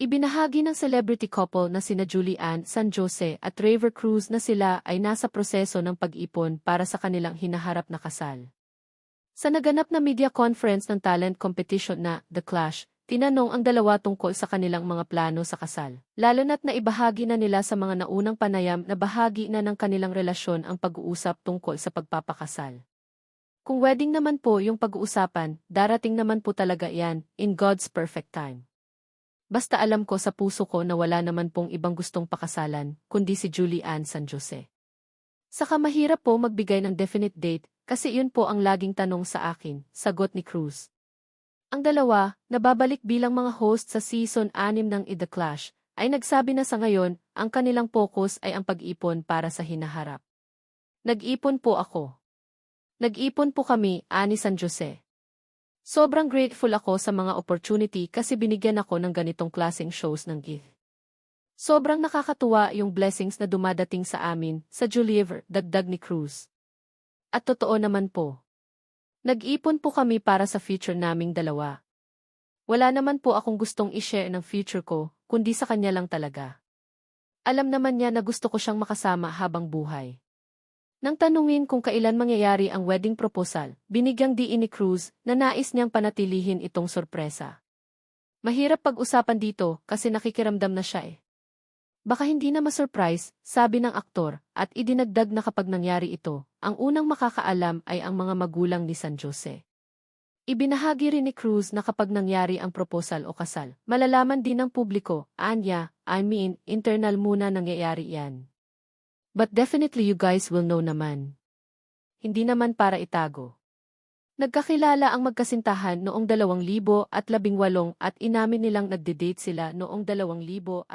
Ibinahagi ng celebrity couple na sina Julian San Jose at Raver Cruz na sila ay nasa proseso ng pag-ipon para sa kanilang hinaharap na kasal. Sa naganap na media conference ng talent competition na The Clash, tinanong ang dalawa tungkol sa kanilang mga plano sa kasal, lalo na't naibahagi na nila sa mga naunang panayam na bahagi na ng kanilang relasyon ang pag-uusap tungkol sa pagpapakasal. Kung wedding naman po yung pag-uusapan, darating naman po talaga yan, in God's perfect time. Basta alam ko sa puso ko na wala naman pong ibang gustong pakasalan, kundi si Julie Ann San Jose. Saka mahirap po magbigay ng definite date, kasi yun po ang laging tanong sa akin, sagot ni Cruz. Ang dalawa, nababalik bilang mga host sa season 6 ng I The Clash, ay nagsabi na sa ngayon, ang kanilang focus ay ang pag-ipon para sa hinaharap. Nag-ipon po ako. Nag-ipon po kami, ani San Jose. Sobrang grateful ako sa mga opportunity kasi binigyan ako ng ganitong klaseng shows ng gift. Sobrang nakakatuwa yung blessings na dumadating sa amin, sa Juliever, dagdag ni Cruz. At totoo naman po. Nag-ipon po kami para sa future naming dalawa. Wala naman po akong gustong i-share ng future ko, kundi sa kanya lang talaga. Alam naman niya na gusto ko siyang makasama habang buhay. Nang tanungin kung kailan mangyayari ang wedding proposal, binigyang diin ni Cruz na nais niyang panatilihin itong sorpresa. Mahirap pag-usapan dito kasi nakikiramdam na siya eh. Baka hindi na masurprise, sabi ng aktor, at idinagdag na kapag nangyari ito, ang unang makakaalam ay ang mga magulang ni San Jose. Ibinahagi rin ni Cruz na kapag nangyari ang proposal o kasal, malalaman din ng publiko, anya, I mean, internal muna nangyayari yan. But definitely you guys will know naman. Hindi naman para itago. Nagkakilala ang magkasintahan noong 2018 at inamin nilang nagde-date sila noong 2022.